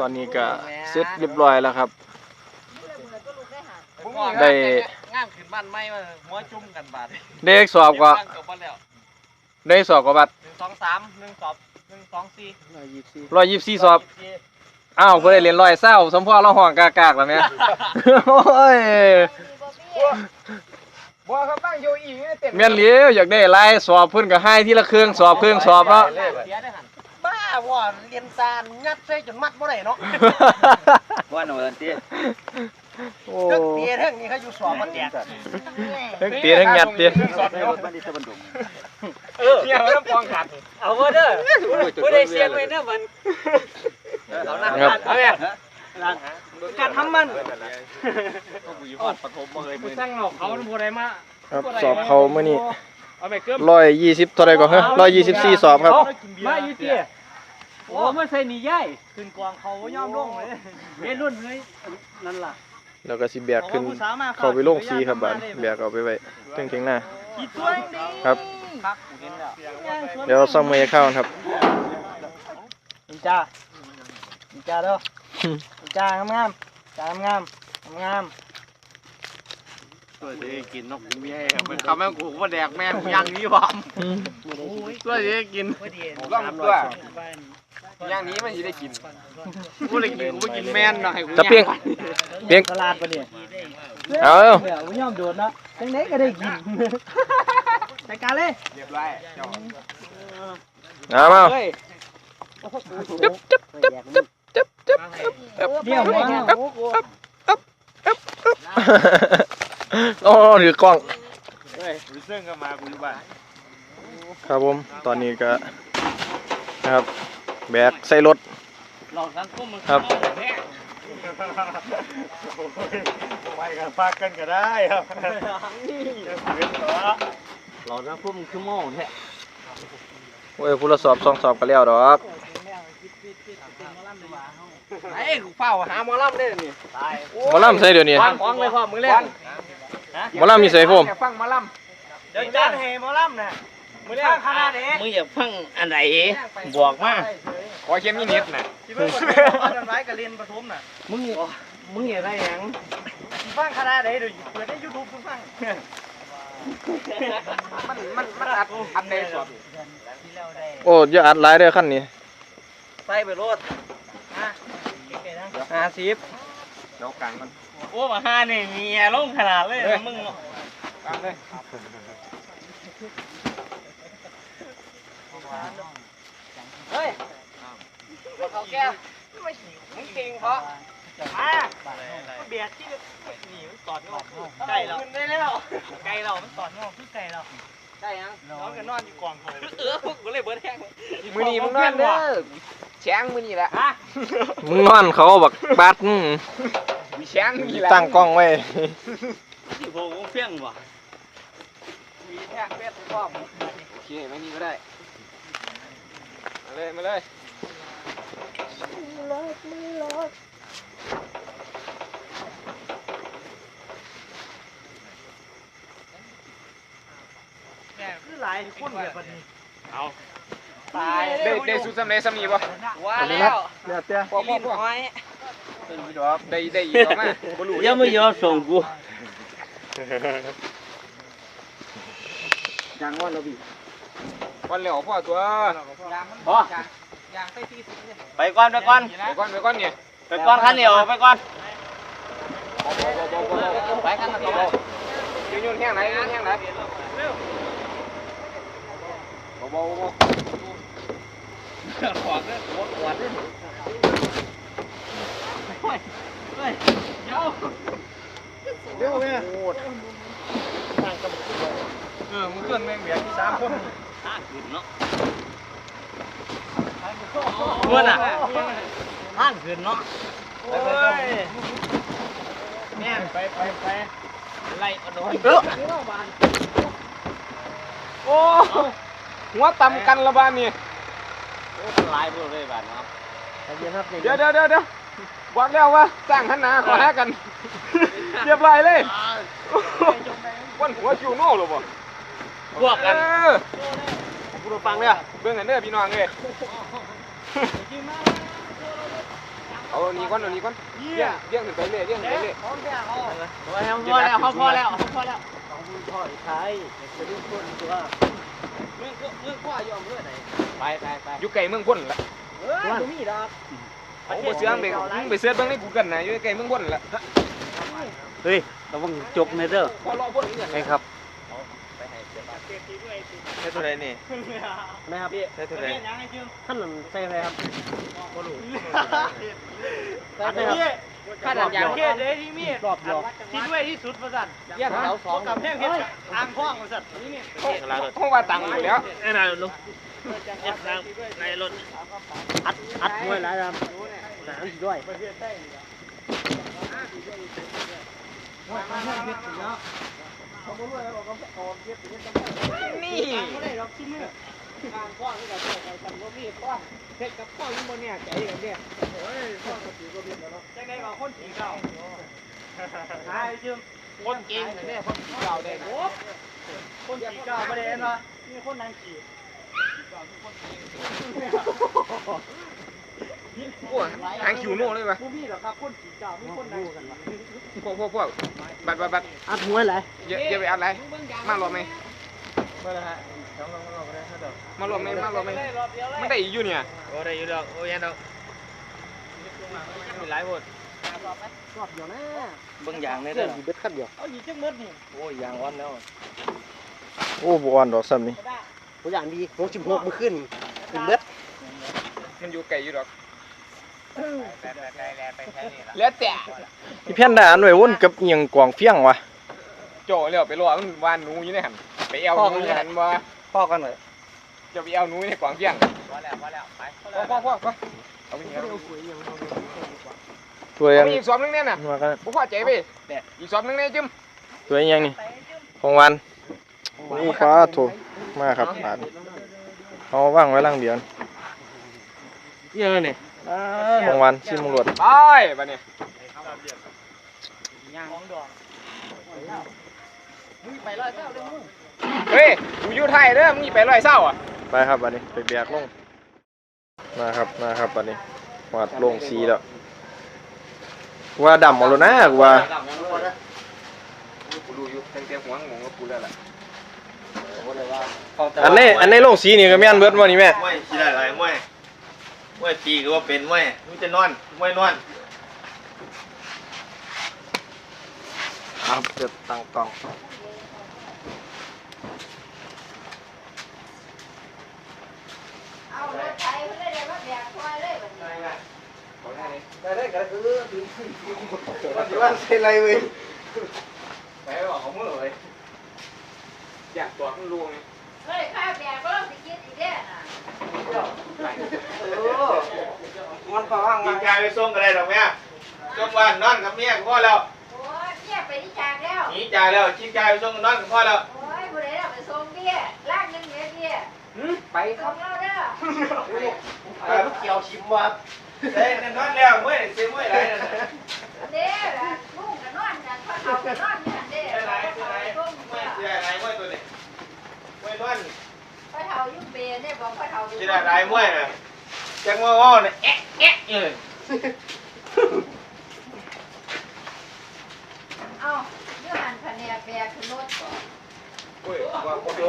ครับผมตอนนี้ก็เสร็จเรียบร้อยแล้วครับ ได้ งามขึ้นบ้านไม่มาหัวจุ่มกันบาดเด็กสอบก็เดี๋ยวฟังจบบ่แล้วได้สอบก็บัตรหนึ่งสองสามหนึ่งสอบหนึ่งสองสี่ร้อยยี่สิบสี่สอบอ้าวเพื่อได้เรียนร้อยเศร้าสมพ่อเราห้องกากากๆแล้วเนี่ยโอ้ยบัวเขาตั้งโยอีไม่เต็มแม่นเลี้ยวอยากได้ไล่สอบเพิ่นก็ให้ที่ละเครื่องสอบเครื่องสอบเนาะเสียได้หัน บ้าว่าเรียนซานงัดใส่จนมัดบ่ได้เนาะว่าหนูตันตีโอ้เรื่องเตี้ยเรื่องนี้เขาอยู่สอบมาแจกทั้งเตียทั้งยัดเตียมันดีสะบันดุเออเนี่ยมันต้องปองขัดเอาเด้อบ่ได้เสียงไว้เด้อมันเอาหน้าครับเอาเนี่ยการทำมันกูสั่งหลอกเขาบัวได้มาครับสอบเขามื้อนี้เอาไปเกือบร้อยยี่สิบเท่าไรก็เฮ้ร้อยยี่สิบสี่สอบครับมาอยู่เตี้ย โอ้มาใส่หนีย่ายขึ้นกวางเขาย่อมลงเลยเว้รุ่นเฮ้ยนั่นล่ะแล้วก็สิแบกขึ้นเข้าไปลงสีครับบานแบกเอาไปไว้ถึงถึงหน้ากี่ตัวเองดิครับครับเห็นแล้วเดี๋ยวซ่อมมือเข้าครับนินจานินจาเด้อนินจากงามๆจางามๆงามตัวจะกินนกกินเบี้ยครับเป็นคำแม่กูว่าแดกแม่งยังนี้บอมตัวจะกินล่องตัว ย่างนี้มันจะได้กินกูเลยกินกูไม่กินแม่นหน่อยกูจะเปียงเปียงตลาดปะเนี่ยเอาเร็วเนี่ยกูยอมโดดเนาะจังไดก็ได้กินจัดการเลยเรียบร้อยเอามาเฮ้ยจึ๊บจึ๊บจึ๊บจึ๊บจึ๊บจึ๊บจึ๊บเดี๋ยวหัวโอ้ถือกล้องเฮ้ยรู้ซึ่งก็มากูอยู่บ้านครับผม ตอนนี้ก็นะครับ แบกใส่รถหลอกสังคมมันครับไปกันพักกันก็ได้ครับหลอกสังคมคือโม่แท้โอ้ยผู้ละสอบสองสอบก็แล้วดอกไอ้กูเฝ้าหาหมอลำได้นี่ตายหมอลำใส่เดี๋ยวนี้ฟังของเลยพ่อมือแรกหมอลำมีใส่ผมฟังหมอลเดี๋ยวจ้าเฮมอลำน่ะ มือแรกขนาดนี้มึงอยากฟังอันไหนบอกมาำขอเขียนนิดนิดนะที่มึงบอกทำร้ายกับเรียนประถมน่ะมึงมึงอยากได้หยังฟังขนาดไหนเดี๋ยวเปิดในยูทูบฟังมันมันมันอัดอัดในสดโอ้อย่าอัดหลายเด้อขั้นนี้ใส่ไปรถห้าสิบเดี๋ยวกลางมันโอ้มาห้าเนี่ยมีอารมณ์ขนาดเลยนะมึงกลางเลย เฮ้ยเขาแก้ไม่มึงเก่งเพราะมาเบียดที่หนีมันตอดงอกใกล้เราขึ้นได้แล้วใกล้เรามันตอดงอกคือไกลเราใช่ยังน้องก็นอนอยู่กองเขาเออกูเลยเบิร์ดแห้งมือนี้มึงนอนเด้อแช้งมือนี้แหละมึงนอนเขาบักบัดอื้อมีแช้งมีแหละตั้งกล้องไว้ที่ผมเพี้ยงว่ะมีแท่งเพชรพร้อมโอเคไม่นี่ก็ได้ มาเลย มาเลยคือหลายคนแบบนี้ เอาตายได้ได้สุดสำเร็จสำนีป่ะว่าแล้วเดี๋ยวเตี้ยพ่อพ่อพ่อน้อยได้ได้อีกแล้วมาบ่รู้ยังไม่ยอมส่งกูยังว่าเราบี วันเหลียวพ่อตัวพออย่างใส่ที่สุดเนี่ยไปก่อนไปก่อนไปก่อนไปก่อนเนี่ยไปก่อนคันเดียวไปก่อนไปกันนะต่อยืนยืนแห้งไหนยืนแห้งไหนเบาเบาเบาขวดเลยขวดขวดเลยเร็วเนี่ยเออมึงเกินแม่งเบียดที่สามคน ห้าขึ้นเนาะเมื่อน่ะห้างขึ้นเนาะโอ้ยแม่ไปไปไปไล่กระโดดเออโอ้หัวต่ำกันละบ้านนี่ลายพวกเลยบาดเนาะเดี๋ยวเดี๋ยวเดี๋ยวเดี๋ยวบอกแล้วว่าสร้างหันหนาขอหากันเรียบร้อยเลยวันหัวคิวโน่หรอบ่ พวกกันเออกูฟังเลยเบิ่งกันเด้อพี่น้องเอ้ยเอาอันนี้ก่อนเอาอันนี้ก่อนเลี้ยงเลี้ยงขึ้นไปเรื่อยเลี้ยงขึ้นไปเรื่อยพอแล้วพอแล้วพอแล้วพอแล้วเรื่องเรื่องข้อยอมเพื่อไหนไปไปไปอยู่ไกลเมืองพ้นละเฮ้ยมีดอกโอ้บ่เสืองไปมึงไปเสิร์ชเบิ่งใน Google นะอยู่ไกลเมืองพ้นละเฮ้ยระวังจกในเด้อพอรอ พ้นนี่ใช่ครับใช่ตัวใดนี่นะครับพี่ใช่ตัวใดท่านนั่นใส่อะไรครับอันนี้ขนาดอย่างเทศเลยที่มีรอบเดียวที่ด้วยที่สุดประสันเยี่ยมแถวสองกับแท่งเพชรทางพ่องประสันนี่นี่ห้องว่าตังค์อยู่แล้วไอ้นายลุงเจ็บนางในรถอัดอัดมวยแล้วครับหนังด้วย นี่เฮ็ดกับพ่อยิ่งบนเนี่ยใจกันเนี่ยจังได๋ว่าคนขี่เก่าหายจึงคนเก่งเนี่ยคนขี่เก่าได้โอ้คนขี่เก่าบ่ได้เห็นว่ามีคนนั่งขี่โอ้ ยหางคิวโน่เลยว่ะบ่มีหรอกครับคนขี่เก่ามีคนนั่งกันวะพวกพวกพวกบัดบัดบัดอัดมวยอะไรอย่าอย่าไปอัดอะไรมารวมไหมมารวมไหมมารวมไหมมันได้อีกอยู่เนี่ยโอ้ได้อยู่ดอกโอ้ยันดอกมีหลายคนรอบเดียวนะเบิ่งอย่างในเพื่เด้ออนอยู่เบ็ดขั้นเดียวเอาอีกจังเม็ดนี่โอ้ยอย่างอ่อนแล้วโอ้บอ่อนดอกซ้ำนี่ตัวอย่างดีหกสิบหกมือขึ้นเป็นเบ็ดมันอยู่ไกลอยู่ดอก แล้วแต่พี่แพนด้าอันไว้วนกับเอียงกวางเฟี้ยงวะโจเรียกไปรอมันวานหนูอยู่ในหันไปเอาหนูอยู่ในหันมาพ่อกันเลยจะไปเอาหนูในกวางเพียงพอแล้วพอแล้วไปพ่อพ่อพ่อพ่อเอาไปเงี้ยตัวเอายังไปอีกสอบนึงเนี่ยน่ะมากันบ่พอใจไปอีกสอบนึงเนี่ยจิ้มตัวยังนี่ของวันโอ้ฟ้าโถมาครับบาดนี้เอาว่างไว้ล่างเดียวเยอะนี่ ของวันชิมงรวดไปบัดนี้ย่างของดองมึงไปร้อยเก้าเด้อมึงเฮ้ยกูอยู่ไทยเด้อมึงอีไปร้อยเศร้าอะไปครับบัดนี้ไปแบกลงมาครับมาครับบัดนี้วาดลงสีแล้วว่าดำเอาแล้วนะกูว่ากูดูอยู่ตั้งแต่หัวงงกับกูแล้วล่ะอันนี้อันนี้ลงสีนี่ก็แม่นเบิดบ่นี่แม่มวยขี้ได้หลายมวย มวยตีก็ว่าเป็นมวยมึงจะนอนมวยนอนครับเกิดตั้งกล้องเอารถไถเพิ่นเลยได้มาแบกควายเลยบัดนี้ว่าใช่ไรเว้ยไปบอกเขามือเลยอยากตัวมึงรู้ไงเฮ้ยข้าแบกก็ต้องสิกินอีกเด้อน่ะ มันก็ว่างกินกายไปส่งกันได้หรอกแม่ส่งบ้านนอนกับเมียก็พอแล้วโอ้ยเบี้ยไปที่จากแล้วหนีจ่ายแล้วกินกายไปส่งนอนก็พอแล้วโอ้ยบ่ได้เอาไปส่งเบี้ยลากหนึงเด้อเบี้ยไปส่งเราเด้อเออเกี่ยวชิมว่าเฮ้ยนั่นนอนแล้วมวยเสียมวยไรนั่นน่ะเด้อล่ะลุงก็นอนกันพ่อเฒ่าก็นอนอยู่นั่นเด้อเสียไรพ่อเสียเฒ่าไรไปส่งมวยเด้อเสียไรมวยตัวนี้มวยนอนพ่อ เฒ่าอยู่เปรเนี่ยบอกพ่อเฒ่าอยู่เสียไรมวยน่ะจังว่าว่าเนี่ยแอ๊ะแอ๊ะอยู่เลยเอ้าอยู่หันพะแนกแบกขึ้นรถก่อน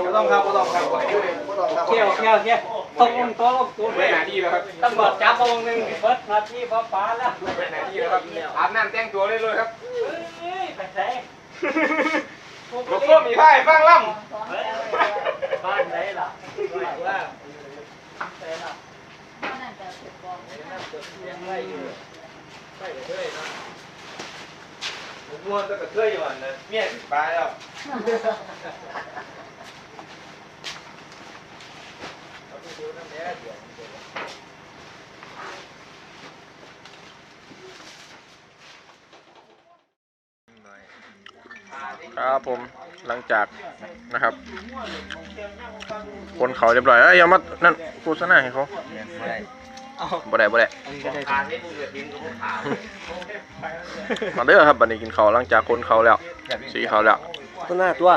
ก็ต้องครับก็ต้องครับก็ต้องครับเกี่ยวเกี่ยวเกี่ยวตกลงตัวลงตัวไปหนาที่แล้วครับตำรวจจับเอาวงหนึงเบิดนาทีบ่ปาแล้วไปหนาที่แล้วครับอาบน้ำแต่งตัวเลยเลยครับเฮ้ยไปไหน รถพ่วงมีไพ่ฟังล่สองแล้วไว้บ้านไหนล่ะว่าตอนนั้นก็สิบบอกเลยนะผมม้วนก็กระเทยอยู่อันนั้นเมียตายแล้ว ครับผมหลังจากนะครับคนเขาเรียบร้อยแล้วอย่ามานั่นโฆษณาให้เขาบ่ได้บ่ได้การที่มึงเกิดทิ้งกูขาวมาเด้อครับบัดนี้กินข้าวหลังจากคนเขาแล้ว สีเขาแล้วตัวหน้าตัว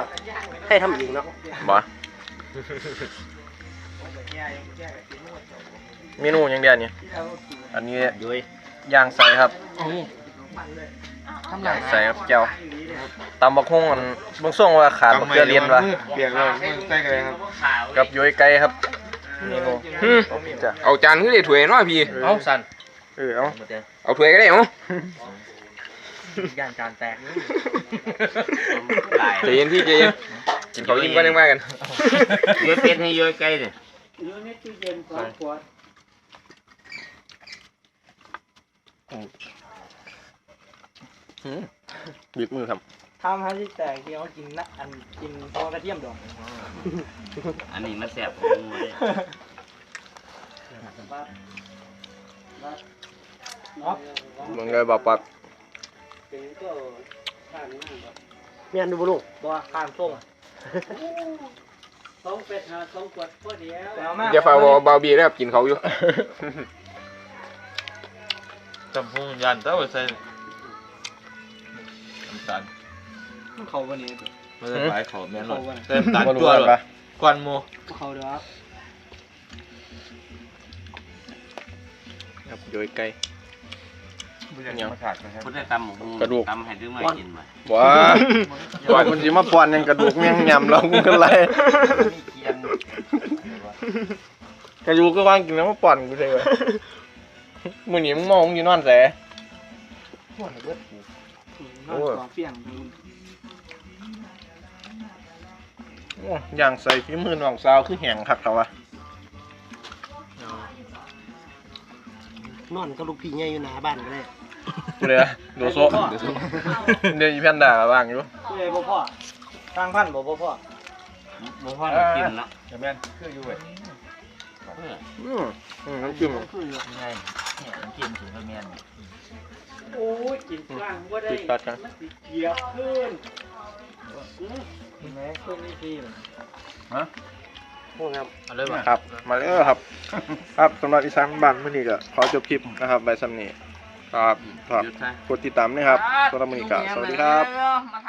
ให้ทำอีกเนาะบ่เมนูหยังเดียวนี่อันนี้ด้วยย่างใส่ครับ ย่างใส่ครับแก้วตำบักฮุ่งอันบิ่งส่วงว่าขาดบักเกลือเลียนวะเปียกเลยใส่กันเลยครับกับย้อยไก่ครับเมนูจ้ะเอาจานขึ้นเลยถ้วยน้อยพี่เอาสั่นเออเอาเอาถ้วยก็ได้เหรอย่านจานแตกใจเย็นพี่ใจเย็นกินเขาวอิ่มกันยังไงกันเยอะเป็ดให้เยอะไก่เนี่ย บีบมือครับทำให้ที่แตกที่เขากินนะอันกินพอกระเทียมดองอันนี้มันแซ่บของมึงเลยมึงเลยบอกปัดเมียนดูบุลูกตัวข้างส่งสองเป็ดหาสองขวดพอดีแล้วอย่าฝ่าบาบีนะครับกินเขาอยู่จำพงยันเต้าใส่ น้ำตาลเขาวันนี้ไม่ได้ขายเขาแม่นหรอกเติมตาลบ่รู้ตัวหรกันอปะควันโมเขาเด้อครับย้อยไก่ยังมาขาดนะครับพุทธตำหมูกระดูกตำให้ดื้อมากินมาว้าก่อนคุณสิมาป้อนยังกระดูกแม่งยำแล้วมึงก็ไรกระดูกก็วางกินแล้วมาป้อนกูใช่ไหมมึงหนีมึงมองมึงอยู่นอนแส นอนสองเปียงโอ้ย่างใส่ฝีมือน้องสาวคือแห้งคักเขาวะนอนก็ลูกพี่ใหญ่อยู่หน้าบ้านก็ได้กูเลยอะโดโซะเดี๋ยวอีแพนด้าบ้างอยู่ผู้ใหญ่บ่พ่อทางพันบ่บ่พ่อบ่พอได้กินละแม่นคืออยู่เว้ยอืมอืมน้ำจิ้มไงเนี่ยมันกินถึงกระเมียน โอ้ยกินกลางบ่ได้ติดตัดกันเหยียบขึ้นแม่ขึ้นนี่พี่มันอะไรบ้างครับ มาเลยครับ ครับสำหรับอีสานบ้านมื้อนี้ก็ขอจบคลิปนะครับใบสำนีครับครับหยุดซะกดติดตามนะครับสำหรับมื้อนี้ก็สวัสดีครับมา